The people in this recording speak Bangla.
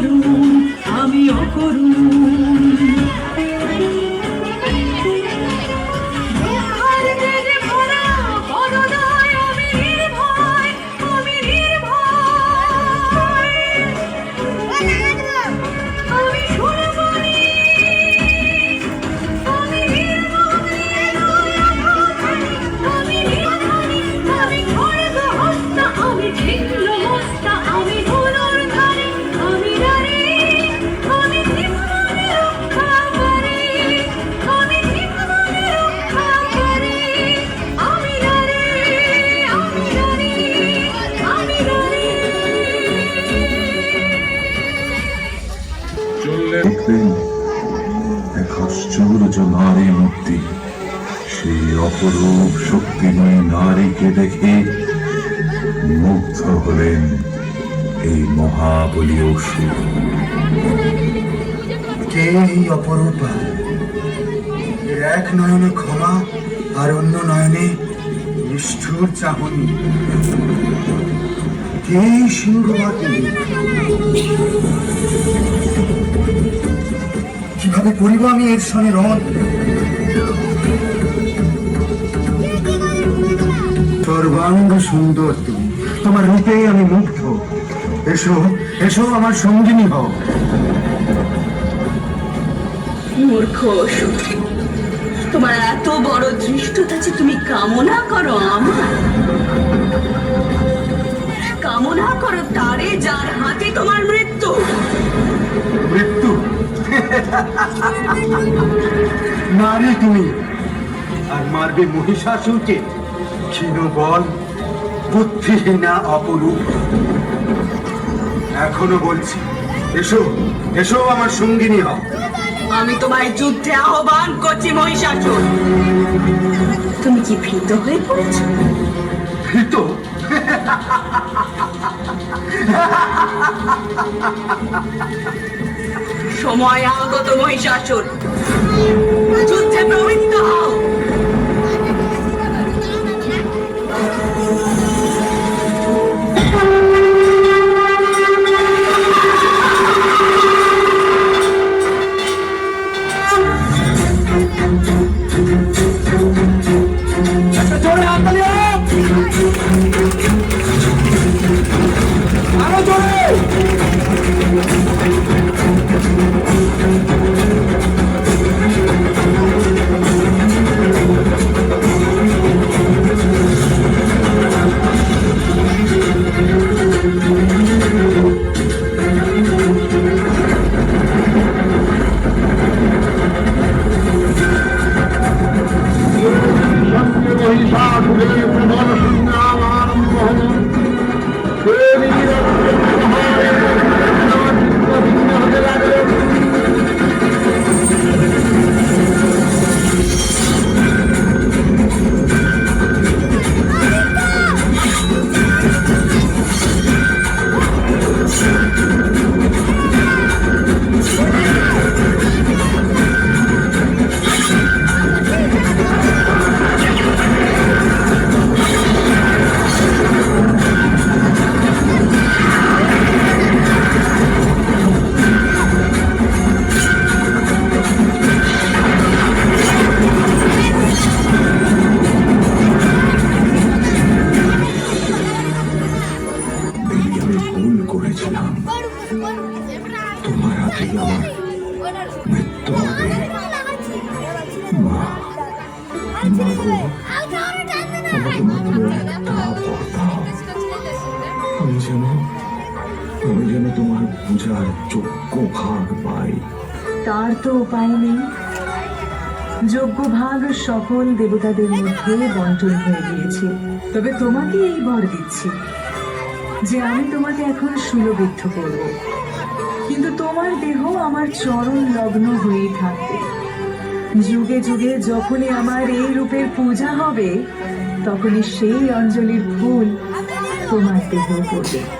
অকরুণ আমি অকরুণ দেখবেন এক আশ্চর্য নারী মূর্তি সেই অপরূপ শক্তিময় নারীকে দেখে মুগ্ধ হলেন এই মহাবলী অসুর। কে এই অপরূপা এক নয়নে ক্ষমা আর অন্য নয়নে নিষ্ঠুর চাহনি কে সিংহবাদী কীভাবে করিব আমি এর সঙ্গে রণ সর্বাঙ্গ সুন্দর তুমি। তোমার রূপে আমি মুগ্ধ। এসো এসো আমার সঙ্গিনী হও। মূর্খ তোমার এত বড় ধৃষ্টতা যে তুমি কামনা করো আমার। কামনা করো তারে যার হাতে তোমার মৃত্যু। নারী তুমি। আর মারবে মহিষাসুরকে। ক্ষীণ বল বুদ্ধিহীনা অপরূপ। এখনও বলছি এসো এসো আমার সঙ্গিনী হও। আমি তোমায় যুদ্ধে আহ্বান করছি মহিষাসুর। তুমি কি ভীত হয়ে পড়েছো? ভীত? সময় আগত মহিষাসুর। যুদ্ধে প্রবৃত্ত হও। আরও জোরে। তোমার পূজার যোগ্য ভাগ পাই। তার তো উপায় নেই। যোগ্য ভাগ সকল দেবতাদের মধ্যে বন্টন হয়ে গিয়েছে। তবে তোমাকে এই বর দিচ্ছি যে আমি তোমাকে এখন সুলবিদ্ধ করব। কিন্তু তোমার দেহ আমার চরণ লগ্ন হয়েই থাকবে। যুগে যুগে যখনই আমার এই রূপের পূজা হবে, তখনই সেই অঞ্জলির ফুল তোমার দেহ পড়বে।